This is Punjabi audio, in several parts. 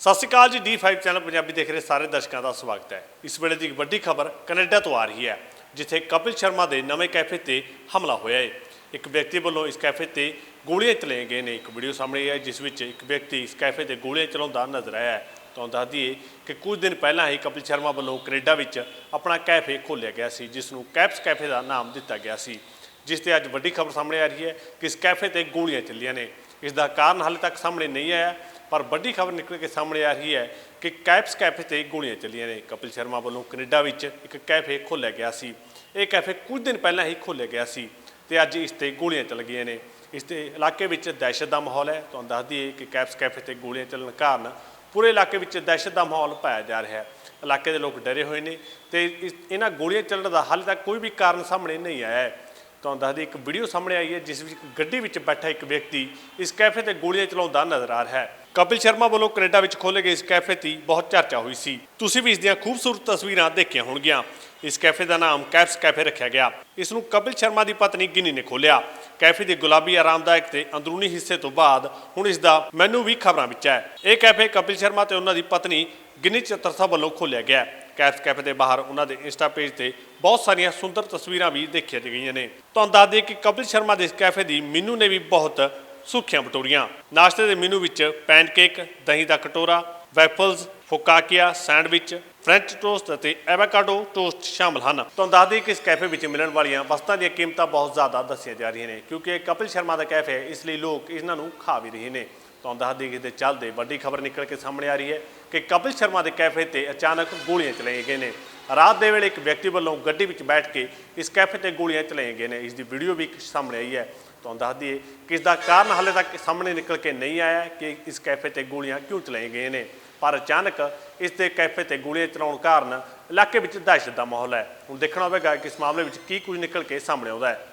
ਸਤਿ ਸ਼੍ਰੀ ਅਕਾਲ ਜੀ D5 ਚੈਨਲ ਪੰਜਾਬੀ ਦੇਖ ਰਹੇ ਸਾਰੇ ਦਰਸ਼ਕਾਂ ਦਾ ਸਵਾਗਤ ਹੈ। ਇਸ ਵੇਲੇ ਦੀ ਇੱਕ ਵੱਡੀ ਖਬਰ ਕੈਨੇਡਾ ਤੋਂ ਆ ਰਹੀ ਹੈ, ਜਿੱਥੇ ਕਪਿਲ ਸ਼ਰਮਾ ਦੇ ਨਵੇਂ ਕੈਫੇ ਤੇ ਹਮਲਾ ਹੋਇਆ ਹੈ। ਇੱਕ ਵਿਅਕਤੀ ਵੱਲੋਂ ਇਸ ਕੈਫੇ ਤੇ ਗੋਲੀਆਂ ਚਲਾਈਆਂ ਗਏ ਨੇ। ਇੱਕ ਵੀਡੀਓ ਸਾਹਮਣੇ ਆਈ ਹੈ, ਜਿਸ ਵਿੱਚ ਇੱਕ ਵਿਅਕਤੀ ਇਸ ਕੈਫੇ ਤੇ ਗੋਲੀਆਂ ਚਲਾਉਂਦਾ ਨਜ਼ਰ ਆਇਆ ਹੈ। ਤੁਹਾਨੂੰ ਦੱਸ ਦਈਏ ਕਿ ਕੁਝ ਦਿਨ ਪਹਿਲਾਂ ਹੀ ਕਪਿਲ ਸ਼ਰਮਾ ਵੱਲੋਂ ਕੈਨੇਡਾ ਵਿੱਚ ਆਪਣਾ ਕੈਫੇ ਖੋਲ੍ਹਿਆ ਗਿਆ ਸੀ, ਜਿਸ ਨੂੰ ਕੈਪਸ ਕੈਫੇ ਦਾ ਨਾਮ ਦਿੱਤਾ ਗਿਆ ਸੀ। ਜਿਸ ਤੇ ਅੱਜ ਵੱਡੀ ਖਬਰ ਸਾਹਮਣੇ ਆ ਰਹੀ ਹੈ ਕਿ ਇਸ ਕੈਫੇ ਤੇ ਗੋਲੀਆਂ ਚੱਲੀਆਂ ਨੇ। ਇਸ ਦਾ ਕਾਰਨ ਹਾਲੇ ਤੱਕ ਸਾਹਮਣੇ ਨਹੀਂ ਆਇਆ। ਪਰ ਵੱਡੀ ਖਬਰ ਨਿਕਲ ਕੇ ਸਾਹਮਣੇ ਆ ਰਹੀ ਹੈ ਕਿ ਕੈਪਸ ਕੈਫੇ ਤੇ ਗੋਲੀਆਂ ਚੱਲੀਆਂ ਨੇ। ਕਪਿਲ ਸ਼ਰਮਾ ਵੱਲੋਂ ਕੈਨੇਡਾ ਵਿੱਚ ਇੱਕ ਕੈਫੇ ਖੋਲ੍ਹਿਆ ਗਿਆ ਸੀ। ਇਹ ਕੈਫੇ ਕੁਝ ਦਿਨ ਪਹਿਲਾਂ ਹੀ ਖੋਲ੍ਹਿਆ ਗਿਆ ਸੀ ਤੇ ਅੱਜ ਇਸ ਤੇ ਗੋਲੀਆਂ ਚੱਲ ਗਈਆਂ ਨੇ। ਇਸ ਤੇ ਇਲਾਕੇ ਵਿੱਚ ਦਹਿਸ਼ਤ ਦਾ ਮਾਹੌਲ ਹੈ। ਤੁਹਾਨੂੰ ਦੱਸ ਦਈਏ ਕਿ ਕੈਪਸ ਕੈਫੇ ਤੇ ਗੋਲੀਆਂ ਚੱਲਣ ਕਾਰਨ ਪੂਰੇ ਇਲਾਕੇ ਵਿੱਚ ਦਹਿਸ਼ਤ ਦਾ ਮਾਹੌਲ ਪਾਇਆ ਜਾ ਰਿਹਾ ਹੈ। ਇਲਾਕੇ ਦੇ ਲੋਕ ਡਰੇ ਹੋਏ ਨੇ ਤੇ ਇਸ- ਇਹਨਾਂ ਗੋਲੀਆਂ ਚੱਲਣ ਦਾ ਹਾਲੇ ਤੱਕ ਕੋਈ ਵੀ ਕਾਰਨ ਸਾਹਮਣੇ ਨਹੀਂ ਆਇਆ ਹੈ। ਤੁਹਾਨੂੰ ਦੱਸਦੀ ਇੱਕ ਵੀਡੀਓ ਸਾਹਮਣੇ ਆਈ ਹੈ, ਜਿਸ ਵਿੱਚ ਗੱਡੀ ਵਿੱਚ ਬੈਠਾ ਇੱਕ ਵਿਅਕਤੀ ਇਸ ਕੈਫੇ ਤੇ ਗੋਲੀਆਂ ਚਲਾਉਂਦਾ ਨਜ਼ਰ ਆ ਰਿਹਾ ਹੈ। ਕਪਿਲ ਸ਼ਰਮਾ ਵੱਲੋਂ ਕੈਨੇਡਾ ਵਿੱਚ ਖੋਲੇ ਗਏ ਇਸ ਕੈਫੇ ਦੀ ਬਹੁਤ ਚਰਚਾ ਹੋਈ ਸੀ। ਤੁਸੀਂ ਵੀ ਇਸ ਦੀਆਂ ਖੂਬਸੂਰਤ ਤਸਵੀਰਾਂ ਦੇਖੀਆਂ ਹੋਣਗੀਆਂ। ਇਸ ਕੈਫੇ ਦਾ ਨਾਮ ਕੈਪਸ ਕੈਫੇ ਰੱਖਿਆ ਗਿਆ। ਇਸ ਨੂੰ ਕਪਿਲ ਸ਼ਰਮਾ ਦੀ ਪਤਨੀ ਗਿਨੀ ਨੇ ਖੋਲਿਆ ਕੈਫੇ ਦੇ ਗੁਲਾਬੀ, ਆਰਾਮਦਾਇਕ ਤੇ ਅੰਦਰੂਨੀ ਹਿੱਸੇ ਤੋਂ ਬਾਅਦ ਹੁਣ ਇਸ ਦਾ ਮੈਨੂ ਵੀ ਖਬਰਾਂ ਵਿੱਚ ਹੈ। ਇਹ ਕੈਫੇ ਕਪਿਲ ਸ਼ਰਮਾ ਤੇ ਉਹਨਾਂ ਦੀ ਪਤਨੀ ਗਿਨੀ ਚਤਰਸਾ ਵੱਲੋਂ ਖੋਲਿਆ ਗਿਆ ਹੈ। ਕੈਪਸ ਕੈਫੇ ਦੇ ਬਾਹਰ ਉਹਨਾਂ ਦੇ ਇੰਸਟਾ ਪੇਜ ਤੇ ਬਹੁਤ ਸਾਰੀਆਂ ਸੁੰਦਰ ਤਸਵੀਰਾਂ ਵੀ ਦੇਖੀਆਂ ਗਈਆਂ ਨੇ। ਤੁਹਾਨੂੰ ਦੱਸ ਦਈਏ ਕਿ ਕਪਿਲ ਸ਼ਰਮਾ ਦੇ ਇਸ ਕੈਫੇ ਦੀ ਮੈਨੂੰ ਨੇ ਵੀ ਬਹੁਤ ਸੁਰਖੀਆਂ ਬਟੋਰੀਆਂ ਨਾਸ਼ਤੇ ਦੇ ਮੀਨੂ ਵਿੱਚ ਪੈਨਕੇਕ, ਦਹੀਂ ਦਾ ਕਟੋਰਾ, waffles, focaccia sandwich, french toast ਅਤੇ ਐਵਾਕਾਡੋ ਟੋਸਟ ਸ਼ਾਮਲ ਹਨ। ਤੁਹਾਨੂੰ ਦੱਸ ਦਈਏ ਕਿ ਇਸ ਕੈਫੇ ਵਿੱਚ ਮਿਲਣ ਵਾਲੀਆਂ ਵਸਤਾਂ ਦੀਆਂ ਕੀਮਤਾਂ ਬਹੁਤ ਜ਼ਿਆਦਾ ਦੱਸੀਆਂ ਜਾ ਰਹੀਆਂ ਨੇ, ਕਿਉਂਕਿ ਇਹ ਕਪਿਲ ਸ਼ਰਮਾ ਦਾ ਕੈਫੇ ਹੈ, ਇਸ ਲਈ ਲੋਕ ਇਹਨਾਂ ਨੂੰ ਖਾ ਵੀ ਰਹੇ ਨੇ। ਤੁਹਾਨੂੰ ਦੱਸ ਦਈਏ ਕਿ ਦੇ ਚੱਲਦੇ ਵੱਡੀ ਖਬਰ ਨਿਕਲ ਕੇ ਸਾਹਮਣੇ ਆ ਰਹੀ ਹੈ ਕਿ ਕਪਿਲ ਸ਼ਰਮਾ ਦੇ ਕੈਫੇ ਤੇ ਅਚਾਨਕ ਗੋਲੀਆਂ ਚਲਾਈਆਂ ਗਏ ਨੇ। ਰਾਤ ਦੇ ਵੇਲੇ ਇੱਕ ਵਿਅਕਤੀ ਵੱਲੋਂ ਗੱਡੀ ਵਿੱਚ ਬੈਠ ਕੇ ਇਸ ਕੈਫੇ ਤੇ ਗੋਲੀਆਂ ਚਲਾਈਆਂ ਗਏ ਨੇ। ਇਸ ਦੀ ਵੀਡੀਓ ਵੀ ਇੱਕ ਸਾਹਮਣੇ ਆਈ ਹੈ। ਤੁਹਾਨੂੰ ਦੱਸ ਦਈਏ ਕਿ ਇਸ ਦਾ ਕਾਰਨ ਹਾਲੇ ਤੱਕ ਸਾਹਮਣੇ ਨਿਕਲ ਕੇ ਨਹੀਂ ਆਇਆ ਕਿ ਇਸ ਕੈਫੇ ਤੇ ਗੋਲੀਆਂ ਕਿਉਂ ਚਲਾਈਆਂ ਗਈਆਂ ਨੇ। ਪਰ ਅਚਾਨਕ ਇਸ ਦੇ ਕੈਫੇ ਤੇ ਗੋਲੀਆਂ ਚਲਾਉਣ ਕਾਰਨ ਇਲਾਕੇ ਵਿੱਚ ਦਹਿਸ਼ਤ ਦਾ ਮਾਹੌਲ ਹੈ। ਹੁਣ ਦੇਖਣਾ ਹੋਵੇਗਾ ਕਿ ਇਸ ਮਾਮਲੇ ਵਿੱਚ ਕੀ ਕੁਝ ਨਿਕਲ ਕੇ ਸਾਹਮਣੇ ਆਉਂਦਾ ਹੈ।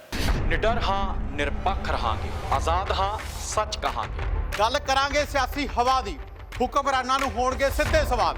ਨਿਡਰ ਹਾਂ ਨਿਰਪੱਖ ਰਹਾਂਗੇ। ਆਜ਼ਾਦ ਹਾਂ ਸੱਚ ਕਹਾਂਗੇ। ਗੱਲ ਕਰਾਂਗੇ ਸਿਆਸੀ ਹਵਾ ਦੀ। ਹੁਕਮਰਾਨਾਂ ਨੂੰ ਹੋਣਗੇ ਸਿੱਧੇ ਸਵਾਲ।